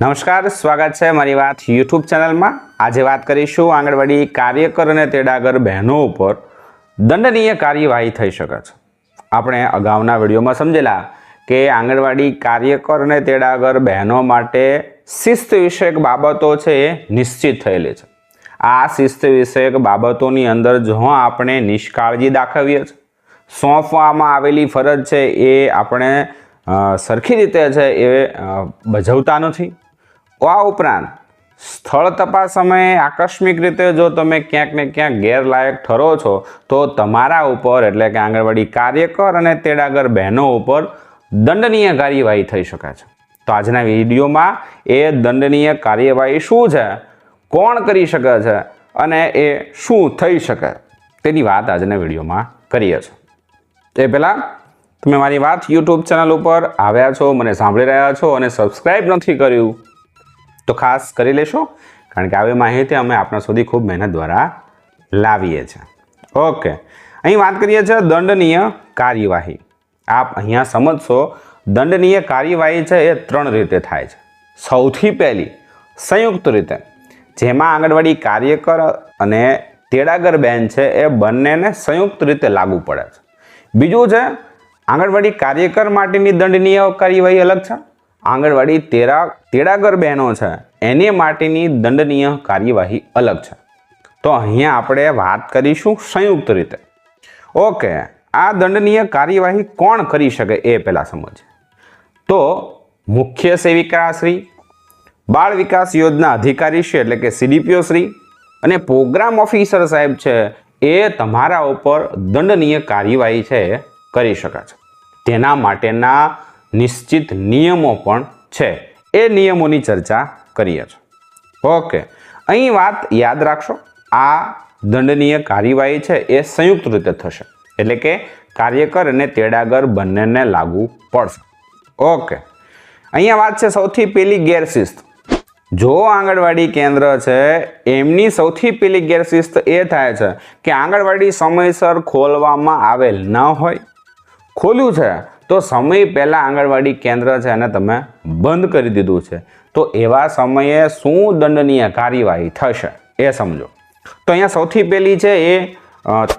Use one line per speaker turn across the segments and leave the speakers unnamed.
નમસ્કાર, સ્વાગત છે મારી વાત યુટ્યુબ ચેનલમાં. આજે વાત કરીશું આંગણવાડી કાર્યકર અને તેડાગર બહેનો ઉપર દંડનીય કાર્યવાહી થઈ શકે છે. આપણે અગાઉના વિડીયોમાં સમજેલા કે આંગણવાડી કાર્યકર અને તેડાગર બહેનો માટે શિસ્ત વિષયક બાબતો છે એ નિશ્ચિત થયેલી છે. આ શિસ્ત વિષયક બાબતોની અંદર જો આપણે નિષ્કાળજી દાખવીએ છીએ. સોંપવામાં આવેલી ફરજ છે એ આપણે સરખી રીતે છે એ ભજવતા નથી. આ ઉપરાંત, સ્થળ તપાસ સમયે આકસ્મિક રીતે જો તમે ક્યાંક ને ક્યાંક ગેરલાયક ઠરો છો, તો તમારા ઉપર, એટલે કે આંગણવાડી કાર્યકર અને તેડાગર બહેનો ઉપર દંડનીય કાર્યવાહી થઈ શકે છે. તો આજના વિડીયોમાં એ દંડનીય કાર્યવાહી શું છે, કોણ કરી શકે છે અને એ શું થઈ શકે, તેની વાત આજના વિડીયોમાં કરીએ છીએ. તે પહેલાં, તમે મારી વાત યુટ્યુબ ચેનલ ઉપર આવ્યા છો, મને સાંભળી રહ્યા છો અને સબસ્ક્રાઈબ નથી કર્યું તો ખાસ કરી લેશો, કારણ કે આવી માહિતી અમે આપણા સુધી ખૂબ મહેનત દ્વારા લાવીએ છીએ. ઓકે, અહીં વાત કરીએ છીએ દંડનીય કાર્યવાહી. આપ અહીંયા સમજશો, દંડનીય કાર્યવાહી છે એ ત્રણ રીતે થાય છે. સૌથી પહેલી, સંયુક્ત રીતે. જેમાં આંગણવાડી કાર્યકર અને તેડાગર બેન છે એ બંનેને સંયુક્ત રીતે લાગુ પડે છે. બીજું છે, આંગણવાડી કાર્યકર માટેની દંડનીય કાર્યવાહી અલગ છે. આંગણવાડી તેરા તેડાગર બહેનો છે, એને માટેની દંડનીય કાર્યવાહી અલગ છે. તો અહીંયા આપણે વાત કરીશું સંયુક્ત રીતે. ઓકે, આ દંડનીય કાર્યવાહી કોણ કરી શકે એ પહેલાં સમજ તો મુખ્ય સેવિકા શ્રી બાળ વિકાસ યોજના અધિકારી શ્રી એટલે કે સીડીપીઓ શ્રી અને પ્રોગ્રામ ઓફિસર સાહેબ છે એ તમારા ઉપર દંડનીય કાર્યવાહી છે કરી શકે છે. તેના માટેના નિશ્ચિત નિયમો પણ છે. એ નિયમોની ચર્ચા કરીએ છીએ. ઓકે અહીં વાત યાદ રાખશો. આ દંડનીય કાર્યવાહી છે એ સંયુક્ત રીતે થશે. એટલે કે કાર્યકર અને તેડાગર બંનેને લાગુ પડશે. ઓકે અહીંયા વાત છે સૌથી પહેલી ગેરશિસ્ત જો આંગણવાડી કેન્દ્ર છે, એમની સૌથી પહેલી ગેરશિસ્ત એ થાય છે કે આંગણવાડી સમયસર ખોલવામાં આવેલ ન હોય. ખોલ્યું છે તો સમય પહેલાં આંગણવાડી કેન્દ્ર છે એને તમે બંધ કરી દીધું છે. તો એવા સમયે શું દંડનીય કાર્યવાહી થશે એ સમજો. તો અહીંયા સૌથી પહેલી છે એ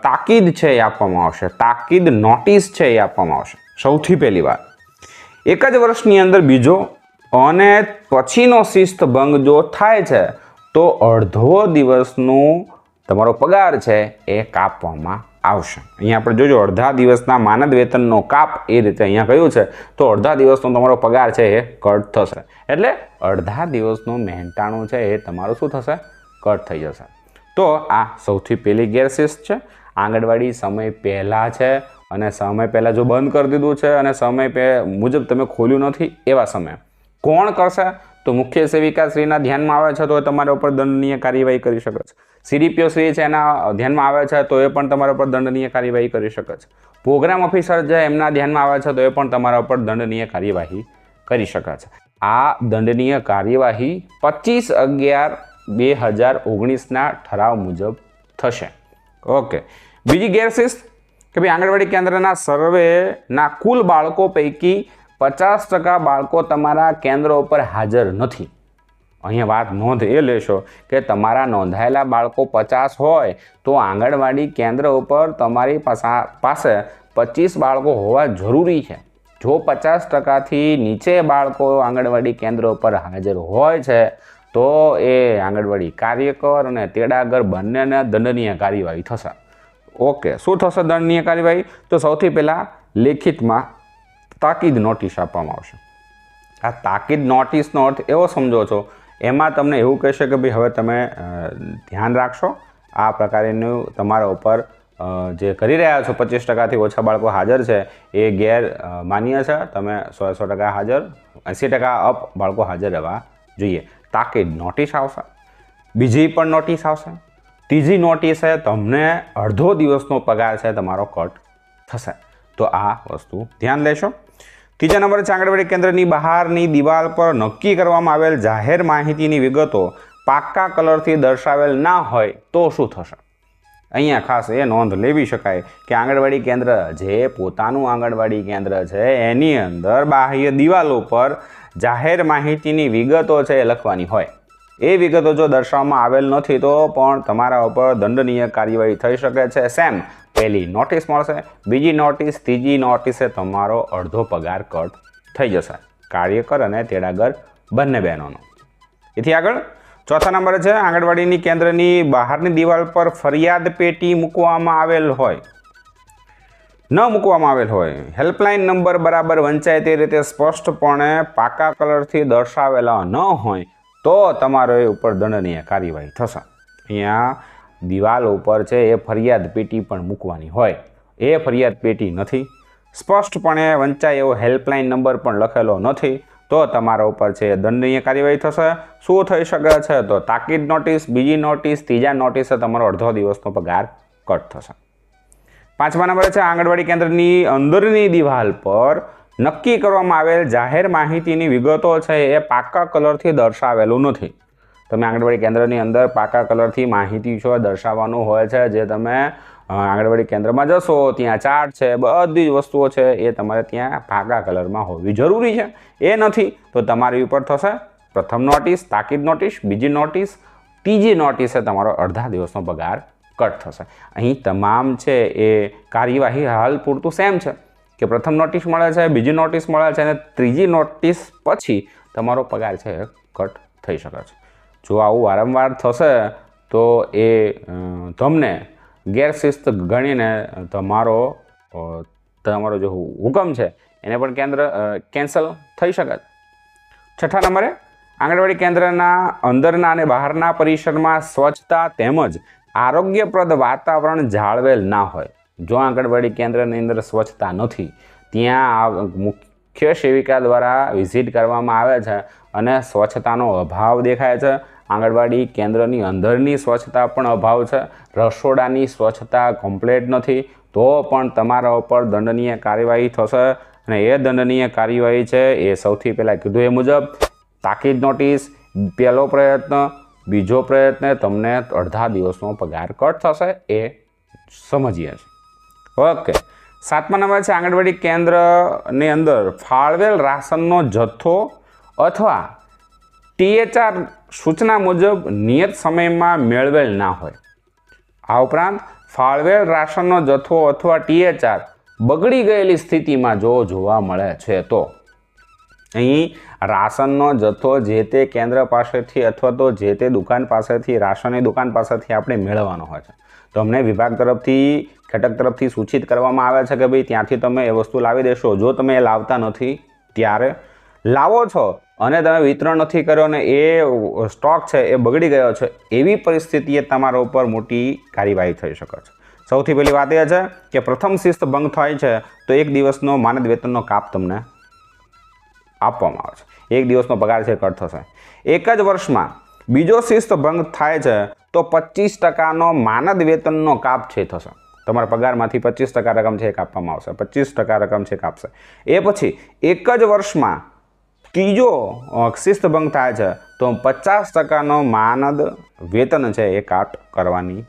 તાકીદ છે એ આપવામાં આવશે. તાકીદ નોટિસ છે એ આપવામાં આવશે. સૌથી પહેલી વાત. એક જ વર્ષની અંદર બીજો, અને પછીનો શિસ્ત ભંગ જો થાય છે, તો અડધો દિવસનું તમારો પગાર છે એ કાપવામાં આવશે. અહીંયા આપણે જોજો, અડધા દિવસના માનદ વેતનનો કાપ એ રીતે અહીંયા કહ્યું છે. તો અડધા દિવસનો તમારો પગાર છે એ કટ થશે. એટલે અડધા દિવસનું મહેનતાણું છે એ તમારું શું થશે? કટ થઈ જશે. તો આ સૌથી પહેલી ગેરશિસ્ત છે. આંગણવાડી સમય પહેલાં છે અને સમય પહેલાં જો બંધ કરી દીધું છે અને સમય પે મુજબ તમે ખોલ્યું નથી એવા સમયે. કોણ કરશે? તો મુખ્ય સેવિકાશ્રીના ધ્યાનમાં આવે છે તો તમારા ઉપર દંડનીય કાર્યવાહી કરી શકે છે. સીડીપીઓ શ્રી છે એના ધ્યાનમાં આવે છે, તો એ પણ તમારા ઉપર દંડનીય કાર્યવાહી કરી શકે છે. પ્રોગ્રામ ઓફિસર છે એમના ધ્યાનમાં આવે છે, તો એ પણ તમારા ઉપર દંડનીય કાર્યવાહી કરી શકે છે. આ દંડનીય કાર્યવાહી પચીસ અગિયાર બે હજાર ઓગણીસના ઠરાવ મુજબ થશે. ઓકે. બીજી ગેરશિસ્ત કે ભાઈ આંગણવાડી કેન્દ્રના સર્વેના કુલ બાળકો પૈકી પચાસ ટકા બાળકો તમારા કેન્દ્ર ઉપર હાજર નથી. અહીંયા વાત નોંધ એ લેશો કે તમારા નોંધાયેલા બાળકો પચાસ હોય તો આંગણવાડી કેન્દ્ર ઉપર તમારી પાસા પચીસ બાળકો હોવા જરૂરી છે. જો પચાસ ટકાથી નીચે બાળકો આંગણવાડી કેન્દ્ર ઉપર હાજર હોય છે, તો એ આંગણવાડી કાર્યકર અને તેડાગર બંનેને દંડનીય કાર્યવાહી થશે. ઓકે, શું થશે દંડનીય કાર્યવાહી? તો સૌથી પહેલાં લેખિતમાં તાકીદ નોટિસ આપવામાં આવશે. આ તાકીદ નોટિસનો અર્થ એવો સમજો છો એમાં તમને એવું કહેશે કે ભાઈ હવે તમે ધ્યાન રાખશો. આ પ્રકારેનું તમારા ઉપર જે કરી રહ્યા છો પચીસ ટકાથી ઓછા બાળકો હાજર છે, એ ગેર માન્ય છે. તમે સો સો ટકા હાજર, એંસી ટકા અપ બાળકો હાજર રહેવા જોઈએ. તાકીદ નોટિસ આવશે. બીજી પણ નોટિસ આવશે. ત્રીજી નોટિસે તમને અડધો દિવસનો પગાર છે, તમારો કટ થશે. તો આ વસ્તુ ધ્યાન લેશો. ત્રીજા નંબરે આંગણવાડી કેન્દ્રની બહારની દિવાલ પર નક્કી કરવામાં આવેલ જાહેર માહિતીની વિગતો પાક્કા કલરથી દર્શાવેલ ના હોય તો શું થશે? અહીંયા ખાસ એ નોંધ લેવી શકાય કે આંગણવાડી કેન્દ્ર જે પોતાનું આંગણવાડી કેન્દ્ર છે, એની અંદર બાહ્ય દિવાલો પર જાહેર માહિતીની વિગતો છે એ લખવાની હોય. એ વિગતો જો દર્શાવવામાં આવેલ નથી તો પણ તમારા ઉપર દંડનીય કાર્યવાહી થઈ શકે છે. સેમ, પહેલી નોટિસ મળશે, બીજી નોટિસ, ત્રીજી નોટિસે તમારો અડધો પગાર કટ થઈ જશે. કાર્યકર અને તેડાગર બંને બહેનોનો. એથી આગળ, ચોથા નંબરે છે, આંગણવાડીની કેન્દ્રની બહારની દિવાલ પર ફરિયાદ પેટી મૂકવામાં આવેલ હોય. ન મૂકવામાં આવેલ હોય. હેલ્પલાઇન નંબર બરાબર વંચાય તે રીતે સ્પષ્ટપણે પાકા કલરથી દર્શાવેલા ન હોય. તો તમારો એ ઉપર દંડનીય કાર્યવાહી થશે. અહીંયા દિવાલ ઉપર છે, એ ફરિયાદ પેટી પણ મૂકવાની હોય. એ ફરિયાદ પેટી નથી. સ્પષ્ટપણે વંચાય એવો હેલ્પલાઇન નંબર પણ લખેલો નથી. તો તમારા ઉપર છે દંડનીય કાર્યવાહી થશે. શું થઈ શકે છે? તો તાકીદ નોટિસ, બીજી નોટિસ, ત્રીજા નોટિસે તમારો અડધો દિવસનો પગાર કટ થશે. પાંચમા નંબરે છે, આંગણવાડી કેન્દ્રની અંદરની દિવાલ પર નક્કી કરવામાં આવેલ જાહેર માહિતીની વિગતો છે એ પાકા કલરથી દર્શાવેલું નથી. તમે આંગણવાડી કેન્દ્રની અંદર પાકા કલરથી માહિતી છો, દર્શાવવાનું હોય છે. જે તમે આંગણવાડી કેન્દ્રમાં જશો, ત્યાં ચાર્ટ છે, બધી જ વસ્તુઓ છે એ તમારે ત્યાં પાકા કલરમાં હોવી જરૂરી છે. એ નથી તો તમારી ઉપર થશે પ્રથમ નોટિસ, તાકીદ નોટિસ, બીજી નોટિસ, ત્રીજી નોટિસે તમારો અડધા દિવસનો પગાર કટ થશે. અહીં તમામ છે એ કાર્યવાહી હાલ પૂરતું સેમ છે. કે પ્રથમ નોટિસ મળે છે, બીજી નોટિસ મળે છે અને ત્રીજી નોટિસ પછી તમારો પગાર છે કટ થઈ શકે છે. જો આવું વારંવાર થશે તો એ તમને ગેરશિસ્ત ગણીને તમારો તમારો જે હુકમ છે એને પણ કેન્દ્ર કેન્સલ થઈ શકે છે. છઠ્ઠા નંબરે, આંગણવાડી કેન્દ્રના અંદરના અને બહારના પરિસરમાં સ્વચ્છતા તેમજ આરોગ્યપ્રદ વાતાવરણ જાળવેલ ના હોય. જો આંગણવાડી કેન્દ્રની અંદર સ્વચ્છતા નથી, ત્યાં આ મુખ્ય સેવિકા દ્વારા વિઝિટ કરવામાં આવે છે અને સ્વચ્છતાનો અભાવ દેખાય છે. આંગણવાડી કેન્દ્રની અંદરની સ્વચ્છતા પણ અભાવ છે. રસોડાની સ્વચ્છતા કમ્પ્લેટ નથી. તો પણ તમારા ઉપર દંડનીય કાર્યવાહી થશે અને એ દંડનીય કાર્યવાહી છે એ સૌથી પહેલાં કીધું એ મુજબ, તાકીદ નોટિસ, પહેલો પ્રયત્ન, બીજો પ્રયત્ન તમને અડધા દિવસનો પગાર કટ થશે એ સમજીએ છીએ. ઓકે. સાતમા નંબર છે આંગણવાડી કેન્દ્રની અંદર ફાળવેલ રાશનનો જથ્થો અથવા ટીએચઆર સૂચના મુજબ નિયત સમયમાં મેળવેલ ના હોય. આ ઉપરાંત ફાળવેલ રાશનનો જથ્થો અથવા ટીએચઆર બગડી ગયેલી સ્થિતિમાં જો જોવા મળે છે તો. અહીં રાશનનો જથ્થો જે તે કેન્દ્ર પાસેથી અથવા તો જે તે દુકાન પાસેથી, રાશનની દુકાન પાસેથી આપણે મેળવવાનો હોય છે. તો અમને વિભાગ તરફથી ઘટક તરફથી સૂચિત કરવામાં આવે છે કે ભાઈ ત્યાંથી તમે એ વસ્તુ લાવી દેશો. જો તમે એ લાવતા નથી, ત્યારે લાવો છો અને તમે વિતરણ નથી કર્યો અને એ સ્ટોક છે એ બગડી ગયો છે, એવી પરિસ્થિતિએ તમારા ઉપર મોટી કાર્યવાહી થઈ શકે છે. સૌથી પહેલી વાત એ છે કે પ્રથમ શિસ્ત ભંગ થાય છે, તો એક દિવસનો માનદ વેતનનો કાપ તમને આપવામાં આવે છે. એક દિવસનો પગાર છે કટ થશે એક જ વર્ષમાં બીજો શિસ્ત ભંગ થાય છે, તો પચીસ ટકાનો માનદ વેતનનો કાપ છે થશે. તમારા પગારમાંથી પચીસ ટકા રકમ છે એ કાપવામાં આવશે. પચીસ ટકા રકમ છે કાપશે. એ પછી એક જ વર્ષમાં ત્રીજો શિસ્ત ભંગ થાય છે, તો પચાસ ટકાનો માનદ વેતન છે એ કાટ કરવાની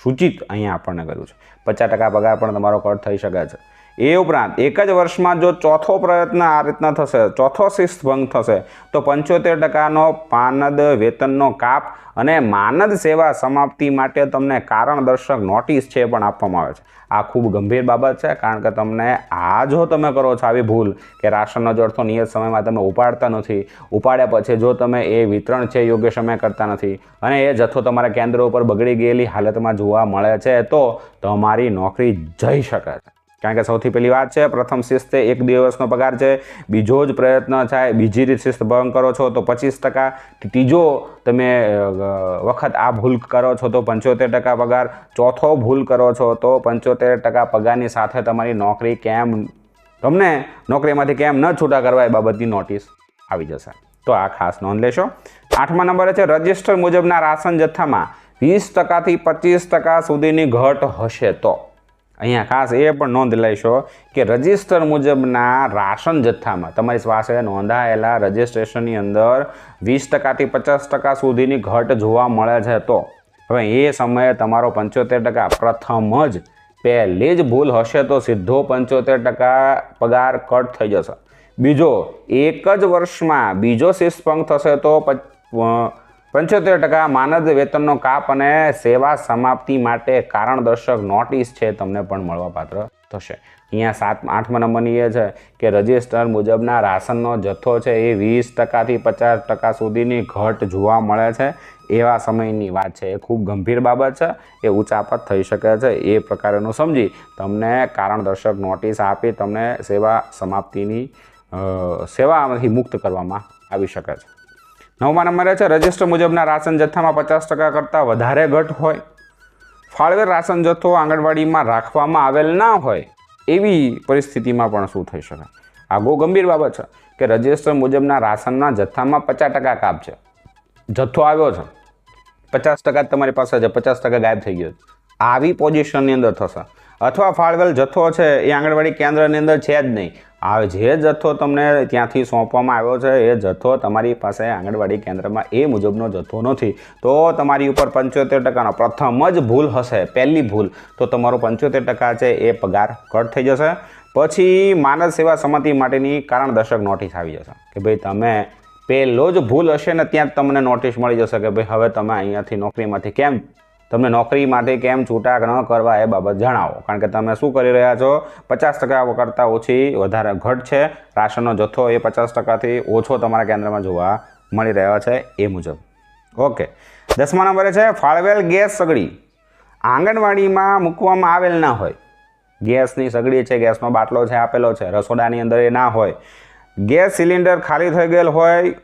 સૂચિત અહીંયા આપણને કર્યું છે. પચાસ ટકા પગાર પણ તમારો કટ થઈ શકે છે. એ ઉપરાંત એક જ વર્ષમાં જો ચોથો પ્રયત્ન આ રીતના થશે, ચોથો શિસ્ત ભંગ થશે, તો પંચોતેર ટકાનો પાનદ વેતનનો કાપ અને માનદ સેવા સમાપ્તિ માટે તમને કારણ દર્શક નોટિસ છે પણ આપવામાં આવે છે. આ ખૂબ ગંભીર બાબત છે, કારણ કે તમને આ જો તમે કરો છો આવી ભૂલ કે રાશનનો જડથો નિયત સમયમાં તમે ઉપાડતા નથી, ઉપાડ્યા પછી જો તમે એ વિતરણ છે યોગ્ય સમય કરતા નથી અને એ જથ્થો તમારા કેન્દ્ર ઉપર બગડી ગયેલી હાલતમાં જોવા મળે છે, તો તમારી નોકરી જઈ શકે છે. કારણ કે સૌથી પહેલી વાત છે, પ્રથમ શિસ્ત એક દિવસનો પગાર છે. બીજો જ પ્રયત્ન થાય, બીજી રીત શિસ્ત ભંગ કરો છો તો પચીસ ટકા. ત્રીજો, તમે વખત આ ભૂલ કરો છો તો પંચોતેર ટકા પગાર. ચોથો ભૂલ કરો છો તો પંચોતેર ટકા પગારની સાથે તમારી નોકરી કેમ, તમને નોકરીમાંથી કેમ ન છૂટા કરવા એ બાબતની નોટિસ આવી જશે. તો આ ખાસ નોંધ લેશો. આઠમા નંબરે છે, રજિસ્ટર મુજબના રાશન જથ્થામાં વીસ ટકાથી પચીસ ટકા સુધીની ઘટ હશે તો. અહીંયા ખાસ એ પણ નોંધ લઈશો કે રજિસ્ટર મુજબના રાશન જથ્થામાં તમારી પાસે નોંધાયેલા રજિસ્ટ્રેશનની અંદર વીસ ટકાથી પચાસ ટકા સુધીની ઘટ જોવા મળે છે. તો હવે એ સમયે તમારો પંચોતેર ટકા પ્રથમ જ પહેલી જ ભૂલ હશે તો સીધો પંચોતેર ટકા પગાર કટ થઈ જશે. બીજો એક જ વર્ષમાં બીજો શિસ્તભંગ થશે તો પંચોતેર ટકા માનદ વેતનનો કાપ અને સેવા સમાપ્તિ માટે કારણદર્શક નોટિસ છે, તમને પણ મળવાપાત્ર થશે. અહીંયા સાત, આઠમા નંબરની એ છે કે રજિસ્ટર મુજબના રાશનનો જથ્થો છે એ વીસ ટકાથી પચાસ ટકા સુધીની ઘટ જોવા મળે છે. એવા સમયની વાત છે. એ ખૂબ ગંભીર બાબત છે. એ ઉચાપત થઈ શકે છે. એ પ્રકારનું સમજી તમને કારણદર્શક નોટિસ આપી તમને સેવા સમાપ્તિની સેવામાંથી મુક્ત કરવામાં આવી શકે છે. નવમા નંબરે છે, રજિસ્ટર મુજબના રાશન જથ્થામાં પચાસ ટકા કરતાં વધારે ઘટ હોય. ફાળવેલ રાશન જથ્થો આંગણવાડીમાં રાખવામાં આવેલ ના હોય, એવી પરિસ્થિતિમાં પણ શું થઈ શકે? આ બહુ ગંભીર બાબત છે કે રજિસ્ટર મુજબના રાશનના જથ્થામાં પચાસ ટકા કાપ છે. જથ્થો આવ્યો છે. પચાસ ટકા તમારી પાસે છે, પચાસ ટકા ગાયબ થઈ ગયો આવી પોઝિશનની અંદર થશે. અથવા ફાળવેલ જથ્થો છે એ આંગણવાડી કેન્દ્રની અંદર છે જ નહીં. આ જે જથ્થો તમને ત્યાંથી સોંપવામાં આવ્યો છે, એ જથ્થો તમારી પાસે આંગણવાડી કેન્દ્રમાં એ મુજબનો જથ્થો નથી. તો તમારી ઉપર પંચોતેર ટકાનો પ્રથમ જ ભૂલ હશે, પહેલી ભૂલ. તો તમારો પંચોતેર ટકા છે એ પગાર કટ થઈ જશે. પછી માનવ સેવા સમિતિ માટેની કારણદર્શક નોટિસ આવી જશે કે ભાઈ તમે પહેલો જ ભૂલ હશે ને ત્યાં જ તમને નોટિસ મળી જશે કે ભાઈ હવે તમે અહીંયાથી નોકરીમાંથી કેમ તમને નોકરીમાંથી કેમ છૂટા ન કરવા એ બાબત જણાવો. કારણ કે તમે શું કરી રહ્યા છો? પચાસ ટકા કરતાં ઓછી વધારે ઘટ છે. રાશનનો જથ્થો એ પચાસ ટકાથી ઓછો તમારા કેન્દ્રમાં જોવા મળી રહ્યો છે એ મુજબ. ઓકે. દસમા નંબરે છે, ફાળવેલ ગેસ સગડી. આંગણવાડીમાં મૂકવામાં આવેલ ના હોય. ગેસની સગડી છે, ગેસનો બાટલો છે, આપેલો છે, રસોડાની અંદર એ ના હોય. ગેસ સિલિન્ડર ખાલી થઈ ગયેલ હોય,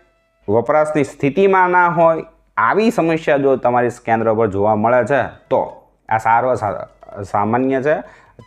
વપરાશની સ્થિતિમાં ના હોય આવી સમસ્યા જો તમારી કેન્દ્ર પર જોવા મળે છે, તો આ સારો સામાન્ય છે.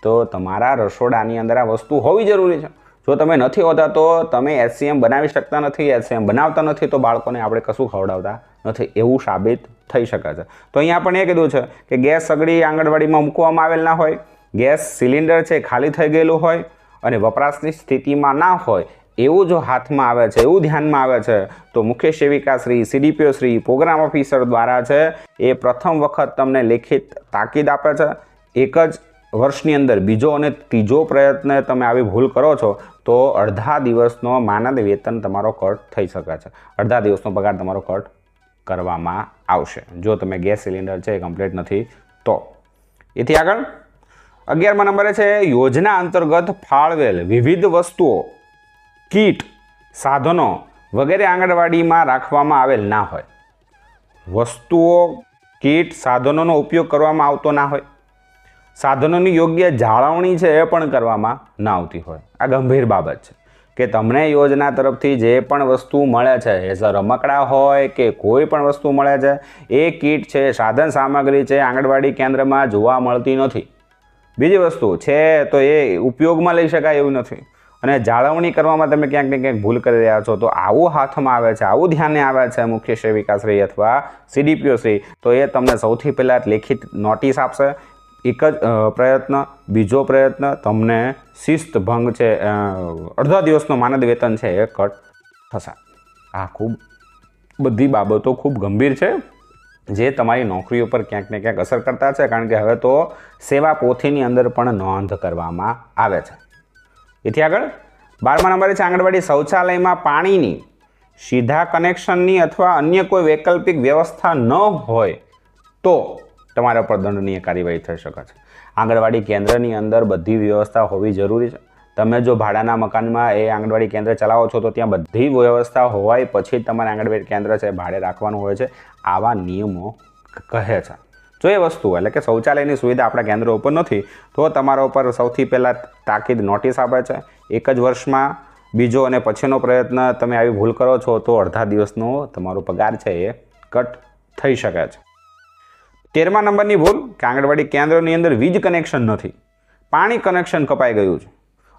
તો તમારા રસોડાની અંદર આ વસ્તુ હોવી જરૂરી છે. જો તમે નથી હોતા તો તમે એસસીએમ બનાવી શકતા નથી એસસીએમ બનાવતા નથી, તો બાળકોને આપણે કશું ખવડાવતા નથી. એવું સાબિત થઈ શકે છે. તો અહીંયા પણ એ કીધું છે કે ગેસ સગડી આંગણવાડીમાં મૂકવામાં આવેલ ના હોય, ગેસ સિલિન્ડર છે ખાલી થઈ ગયેલું હોય અને વપરાશની સ્થિતિમાં ના હોય એવું જો હાથમાં આવે છે, એવું ધ્યાનમાં આવે છે, તો મુખ્ય સેવિકા Shri CDPO Shri, program officer દ્વારા છે, એ પ્રથમ વખત તમને લેખિત તાકીદ આપે છે. એક જ વર્ષની અંદર બીજો અને ત્રીજો પ્રયત્ન તમે આવી ભૂલ કરો છો, તો અડધા દિવસનો માનદ વેતન તમારો કટ થઈ શકે છે. અડધા દિવસનો પગાર તમારો કટ કરવામાં આવશે. જો તમે ગેસ સિલિન્ડર છે એ કમ્પ્લીટ નથી, તો. એથી આગળ. અગિયારમા નંબરે છે, યોજના અંતર્ગત ફાળવેલ વિવિધ વસ્તુઓ. કીટ, સાધનો વગેરે આંગણવાડીમાં રાખવામાં આવેલ ના હોય. વસ્તુઓ, કીટ, સાધનોનો ઉપયોગ કરવામાં આવતો ના હોય. સાધનોની યોગ્ય જાળવણી છે એ પણ કરવામાં ન આવતી હોય. આ ગંભીર બાબત છે કે તમને યોજના તરફથી જે પણ વસ્તુ મળે છે, એ અ રમકડા હોય કે કોઈ પણ વસ્તુ મળે છે, એ કીટ છે, સાધન સામગ્રી છે, આંગણવાડી કેન્દ્રમાં જોવા મળતી નથી. બીજી વસ્તુ છે તો એ ઉપયોગમાં લઈ શકાય એવું નથી. અને જાળવણી કરવામાં તમે ક્યાંક ને ક્યાંક ભૂલ કરી રહ્યા છો, તો આવું હાથમાં આવે છે, આવું ધ્યાને આવે છે મુખ્ય સેવિકાશ્રી અથવા સીડીપીઓ શ્રી તો એ તમને સૌથી પહેલાં લેખિત નોટિસ આપશે. એક જ પ્રયત્ન, બીજો પ્રયત્ન, તમને શિસ્ત ભંગ છે અડધા દિવસનો માનદ વેતન છે એ કટ થશે. આ ખૂબ બધી બાબતો ખૂબ ગંભીર છે, જે તમારી નોકરી ઉપર ક્યાંક ને ક્યાંક અસર કરતા છે, કારણ કે હવે તો સેવા પોથીની અંદર પણ નોંધ કરવામાં આવે છે. એથી આગળ બારમા નંબરે છે આંગણવાડી શૌચાલયમાં પાણીની સીધા કનેક્શનની અથવા અન્ય કોઈ વૈકલ્પિક વ્યવસ્થા ન હોય તો તમારા પર દંડનીય કાર્યવાહી થઈ શકે છે. આંગણવાડી કેન્દ્રની અંદર બધી વ્યવસ્થા હોવી જરૂરી છે. તમે જો ભાડાના મકાનમાં એ આંગણવાડી કેન્દ્ર ચલાવો છો તો ત્યાં બધી વ્યવસ્થા હોવાય પછી તમારે આંગણવાડી કેન્દ્ર છે ભાડે રાખવાનું હોય છે. આવા નિયમો કહે છે. જો એ વસ્તુ, એટલે કે શૌચાલયની સુવિધા આપણા કેન્દ્રો ઉપર નથી, તો તમારા ઉપર સૌથી પહેલાં તાકીદ નોટિસ આપે છે. એક જ વર્ષમાં બીજો અને પછીનો પ્રયત્ન તમે આવી ભૂલ કરો છો, તો અડધા દિવસનો તમારો પગાર છે એ કટ થઈ શકે છે. તેરમા નંબરની ભૂલ, કે આંગણવાડી કેન્દ્રની અંદર વીજ કનેક્શન નથી. પાણી કનેક્શન કપાઈ ગયું છે.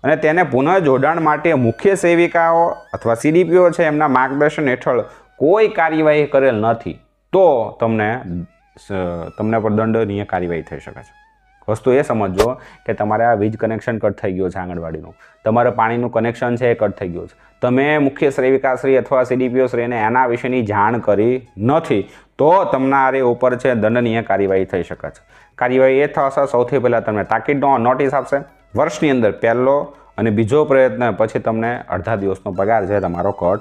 અને તેને પુનઃ જોડાણ માટે મુખ્ય સેવિકાઓ અથવા સીડીપીઓ છે, એમના માર્ગદર્શન હેઠળ કોઈ કાર્યવાહી કરેલ નથી. તો તમને તમને પર દંડનીય કાર્યવાહી થઈ શકે છે. વસ્તુ એ સમજજો કે તમારે આ વીજ કનેક્શન કટ થઈ ગયું છે આંગણવાડીનું. તમારે પાણીનું કનેક્શન છે એ કટ થઈ ગયું છે. તમે મુખ્ય સેવિકાશ્રી અથવા સીડીપીઓ શ્રીને એના વિશેની જાણ કરી નથી, તો તમારે ઉપર છે દંડનીય કાર્યવાહી થઈ શકે છે. કાર્યવાહી એ થશે, સૌથી પહેલાં તમને તાકીદનો નોટિસ આપશે. વર્ષની અંદર પહેલો અને બીજો પ્રયત્ન, પછી તમને અડધા દિવસનો પગાર છે તમારો કટ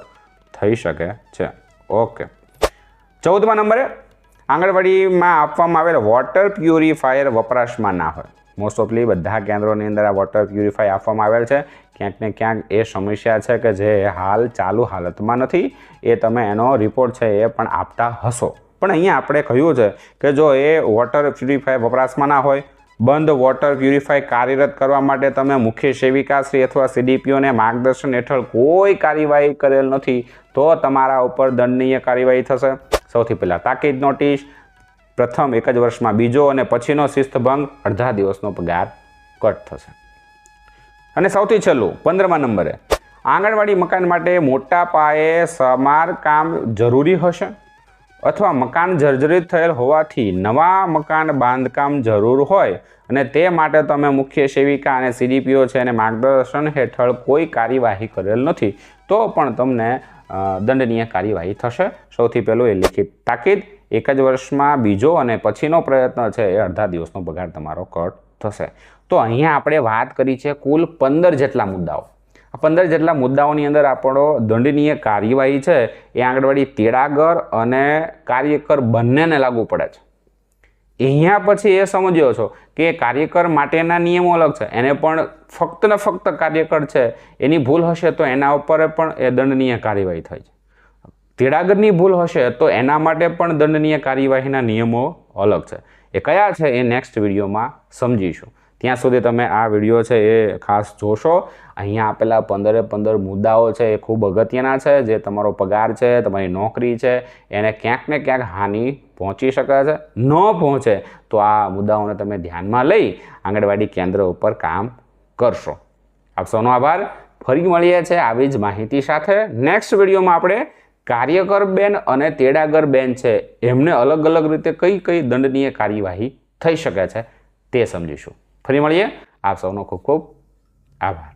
થઈ શકે છે. ઓકે. ચૌદમા નંબરે આંગણવાડીમાં આપવામાં આવેલ વોટર પ્યુરિફાયર વપરાશમાં ના હોય. મોસ્ટ ઓફલી બધા કેન્દ્રોની અંદર આ વોટર પ્યુરિફાય આપવામાં આવેલ છે. ક્યાંક ને ક્યાંક એ સમસ્યા છે કે જે હાલ ચાલુ હાલતમાં નથી. એ તમે એનો રિપોર્ટ છે એ પણ આપતા હશો. પણ અહીંયા આપણે કહ્યું છે કે જો એ વોટર પ્યુરિફાયર વપરાશમાં ના હોય, બંધ વોટર પ્યુરિફાય કાર્યરત કરવા માટે તમે મુખ્ય સેવિકાશ્રી અથવા સીડીપીઓને માર્ગદર્શન હેઠળ કોઈ કાર્યવાહી કરેલ નથી, તો તમારા ઉપર દંડનીય કાર્યવાહી થશે. સૌથી પહેલાં તાકીદ નોટિસ, પ્રથમ એક જ વર્ષમાં બીજો અને પછીનો શિસ્તભંગ, અડધા દિવસનો પગાર કટ થશે. અને સૌથી છેલ્લું, પંદરમા નંબરે, આંગણવાડી મકાન માટે મોટા પાયે સમારકામ જરૂરી હશે અથવા મકાન જર્જરિત થયેલ હોવાથી નવા મકાન બાંધકામ જરૂર હોય અને તે માટે તમે મુખ્ય સેવિકા અને સીડીપીઓ છે એને માર્ગદર્શન હેઠળ કોઈ કાર્યવાહી કરેલ નથી. તો પણ તમને દંડનીય કાર્યવાહી થશે. સૌથી પહેલું એ લિખિત તાકીદ, એક જ વર્ષમાં બીજો અને પછીનો પ્રયત્ન છે એ અડધા દિવસનો પગાર તમારો કટ થશે. તો અહીંયા આપણે વાત કરી છે કુલ પંદર જેટલા મુદ્દાઓ. આ પંદર જેટલા મુદ્દાઓની અંદર આપણો દંડનીય કાર્યવાહી છે એ આંગણવાડી તેડાગર અને કાર્યકર બંનેને લાગુ પડે છે. અહીંયા પછી એ સમજ્યો છો કે કાર્યકર માટેના નિયમો અલગ છે. એને પણ ફક્ત ને ફક્ત કાર્યકર છે, એની ભૂલ હશે તો એના ઉપર પણ એ દંડનીય કાર્યવાહી થાય છે. તેડાગરની ભૂલ હશે તો એના માટે પણ દંડનીય કાર્યવાહીના નિયમો અલગ છે. એ કયા છે એ નેક્સ્ટ વિડીયોમાં સમજીશું. ત્યાં સુધી તમે આ વીડિયો છે એ ખાસ જોશો. અહીંયા આપેલા પંદરે પંદર મુદ્દાઓ છે એ ખૂબ અગત્યના છે. જે તમારો પગાર છે, તમારી નોકરી છે, એને ક્યાંક ને ક્યાંક હાનિ પહોંચી શકે છે, ન પહોંચે તો આ મુદ્દાઓને તમે ધ્યાનમાં લઈ આંગણવાડી કેન્દ્ર ઉપર કામ કરશો. આપ સૌનો આભાર. ફરી મળીએ છીએ આવી જ માહિતી સાથે. નેક્સ્ટ વિડીયોમાં આપણે કાર્યકર બેન અને તેડાગર બેન છે, એમને અલગ અલગ રીતે કઈ કઈ દંડનીય કાર્યવાહી થઈ શકે છે તે સમજીશું. ફરી મળીએ. આપ સૌનો ખૂબ ખૂબ આભાર.